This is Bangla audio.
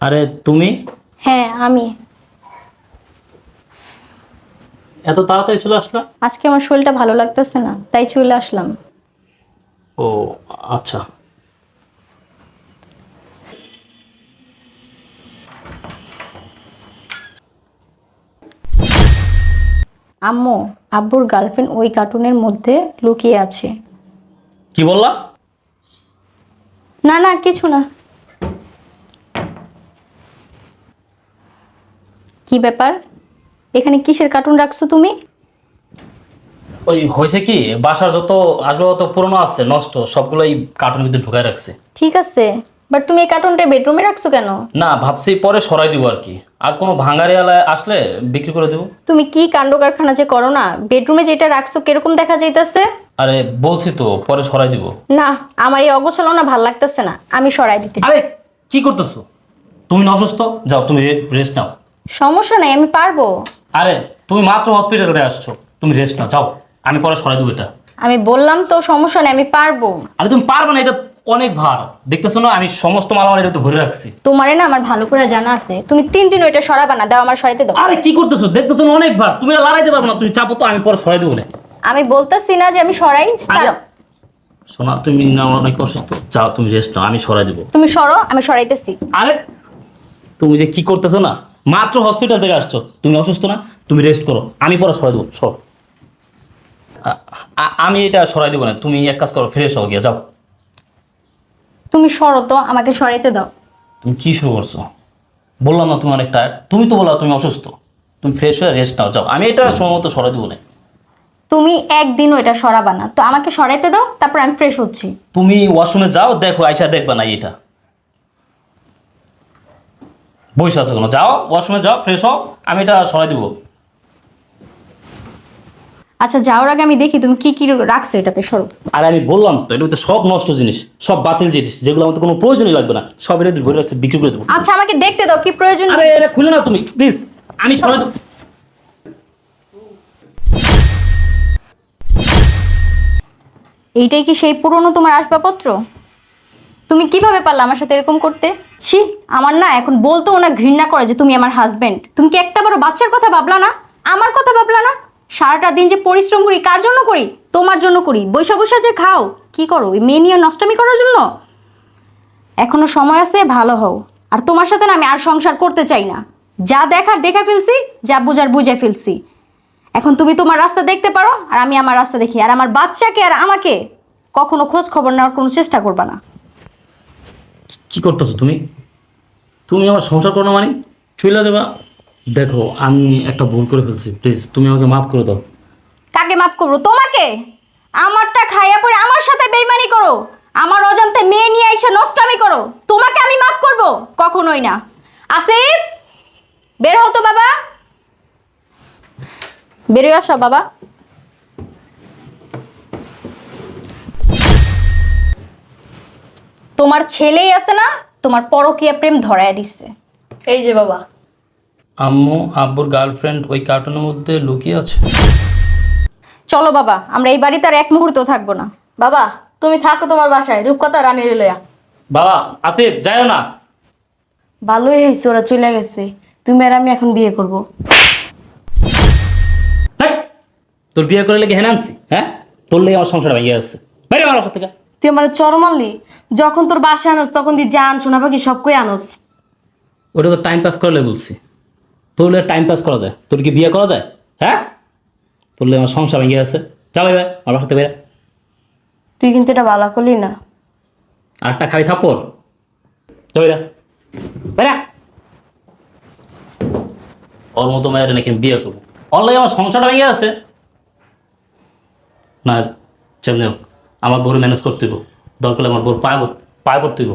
আরে তুমি? হ্যাঁ আমি। এত তাড়াতাড়ি চলে আসলা? আজকে আমার শরীরটা ভালো লাগতেছে না তাই চলে আসলাম। ও আচ্ছা। আম্মু আব্বুর গার্লফ্রেন্ড ওই কার্টুনের মধ্যে লুকিয়ে আছে। কি বললা? না না কিছু না। কি ব্যাপার? এখানে কিসের কার্টুন রাখছো তুমি? ওই হয়েছে কি বাসার যত আসবে তত পুরনো আছে নষ্ট সবগুলো এই কার্টুনের ভিতরে ঢুকায় রাখছে। ঠিক আছে বাট তুমি এই কার্টুনটা বেডরুমে রাখছো কেন? না ভাবছি পরে সরাই দিব আর কি। আর কোনো ভাঙারিয়ালায় আসলে বিক্রি করে দেবো। তুমি কি কাণ্ড কারখানা যে করো না বেডরুমে যেটা রাখছো কীরকম দেখা যাইতেছে? আরে বলছি তো পরে সরাই দিব। না আমার এই অগোছালো না ভালো লাগতেছে না আমি সরাই দিতে আরে কি করতেছো? তুমি না অসুস্থ যাও তুমি রেস্ট নাও। সমস্যা নাই আমি পারব। আরে তুমি মাত্র হসপিটাল হসপিটালে আসছো। তুমি রেস্ট নাও যাও। আমি পরে সরাই দেবো এটা। আমি বললাম তো সমস্যা নেই আমি পারব। আরে তুমি পারবে না এটা অনেক ভার। দেখতেছো না আমি সমস্ত মালামাল এটা তো ভরে রাখছি। তোমারে না আমার ভালো করে জানা আছে। তুমি তিন দিন ওইটা সরাবা না দাও আমার সরাইতে দাও। আরে কি করতেছো? দেখতেছো না অনেক ভার। তুমি এটা লড়াইতে পারবে না তুমি চাপো তো আমি পরে সরাই দেবো না। আমি বলতেছি না যে আমি সরাই আরে। শোনা তুমি না অনেক অসুস্থ। যাও তুমি রেস্ট নাও আমি সরাই দেবো। তুমি সরো আমি সরাইতেছি। আরে তুমি যে কি করতেছো না? মাত্র হসপিটাল থেকে আসছো। তুমি অসুস্থ না তুমি রেস্ট করো। আমি পরে সরাই দেবো সর। আমি এটা সরাই দেবো না তুমি এক কাজ করো ফ্রেশ হও গিয়ে যাও। তুমি সরো তো আমাকে সরাইতে দাও। তুমি কি শুরু করছ? বললাম না তুমি অনেক টায়ার্ড তুমি তো বললা তুমি অসুস্থ। তুমি ফ্রেশ হয়ে রেস্ট নাও যাও। আমি এটা সময় মতো সরাই দেবো না। তুমি একদিনও এটা সরাবা না। তো আমাকে সরাইতে দাও তারপর আমি ফ্রেশ হচ্ছি। তুমি ওয়াশরুমে যাও দেখো আইসা দেখবা না এটা বসে আছো কেন? যাও ওয়াশরুমে যাও ফ্রেশ হও আমি এটা সরাই দেবো। আচ্ছা যাওয়ার আগে আমি দেখি তুমি কি কি রাখছো এটাকে সরো। আর আমি বললাম তো এটা তো সব নষ্ট জিনিস সব বাতিল জিনিস যেগুলো আমাদের কোনো প্রয়োজনই লাগবে না সব এটা ভরে রাখছে বিক্রি করে দেবো। আচ্ছা আমাকে দেখতে দাও কি প্রয়োজন আরে এটা খুলে না তুমি প্লিজ আমি সরাই দেবো। এইটাই কি সেই পুরনো তোমার আসবাবপত্র? তুমি কীভাবে পারলে আমার সাথে এরকম করতে? ছি, আমার না এখন বলতেও না ঘৃণা করে যে তুমি আমার হাজবেন্ড তুমি কি একটা বড় বাচ্চার কথা ভাবলা না? আমার কথা ভাবলা না? সারাটা দিন যে পরিশ্রম করি, কার জন্য করি? তোমার জন্য করি। বৈশা বৈশা যে খাও, কি করো? ওই মেয়ে নিয়ে নষ্টামি করার জন্য? এখনও সময় আছে, ভালো হও। আর তোমার সাথে না আমি আর সংসার করতে চাই না। যা দেখার দেখা ফেলছি, যা বুঝার বুঝে ফেলছি। এখন তুমি তোমার রাস্তা দেখতে পারো, আর আমি আমার রাস্তা দেখি। আর আমার বাচ্চাকে আর আমাকে কখনো খোঁজ খবর নেওয়ার কোনো চেষ্টা করবা না। কি করতেছো তুমি? তুমি আমার সংসার করো না মানে? চলে যাবা? দেখো, আমি একটা ভুল করে ফেলছি প্লিজ তুমি আমাকে মাফ করে দাও। কাকে মাফ করব? তোমাকে? আমারটা খাইয়া পরে আমার সাথে বেইমানি করো। আমার অজান্তে মেয়ে নিয়ে এসে নষ্টামি করো। তোমাকে আমি মাফ করব? কখনোই না। আসিফ, বের হও তো বাবা। বেরোয় আসো বাবা। তোমার ছেলেই আছে না তোমার পরকীয়া প্রেম ধরায় দিচ্ছে এই যে বাবা। আম্মু আব্বুর গার্লফ্রেন্ড ওই কার্টুনের মধ্যে লুকিয়ে আছে? চলো বাবা আমরা এই বাড়িতে আর এক মুহূর্ত থাকব না। বাবা তুমি থাকো তোমার বাসায় রূপকথা রানীর লইয়া বাবা আসিফ যাইও না। ভালোই হয়েছে ওরা চলে গেছে। তুমি আর আমি এখন বিয়ে করব। তোর বিয়ে করে লেগে হেনে আনছি হ্যাঁ? তোর লেগে আমার সংসার ভেঙে যাচ্ছে বাইরে আমার বাসা থেকে। তুই আমার চর মারলি? যখন তোর বাসায় আনোস তখন তুই জান শোনা পাখি সব কই আনোস? ওটা তো টাইম পাস করলে বলছি। তোর টাইম পাস করা যায়। তোর কি বিয়ে করা যায়? হ্যাঁ? তোর আমার সংসার ভেঙে যাচ্ছে যা ভাই আমার বাসা থেকে বেরা তুই কিন্তু এটা বালা করলি না। আর একটা যা বাইরা বেরা ওর মতো মায়ের নাকি বিয়ে করব। আমার সংসারটা ভেঙে আছে না যেমনি হোক আমার বউরে ম্যানেজ করতে দরকার আমার বউর পায় পায় হইব।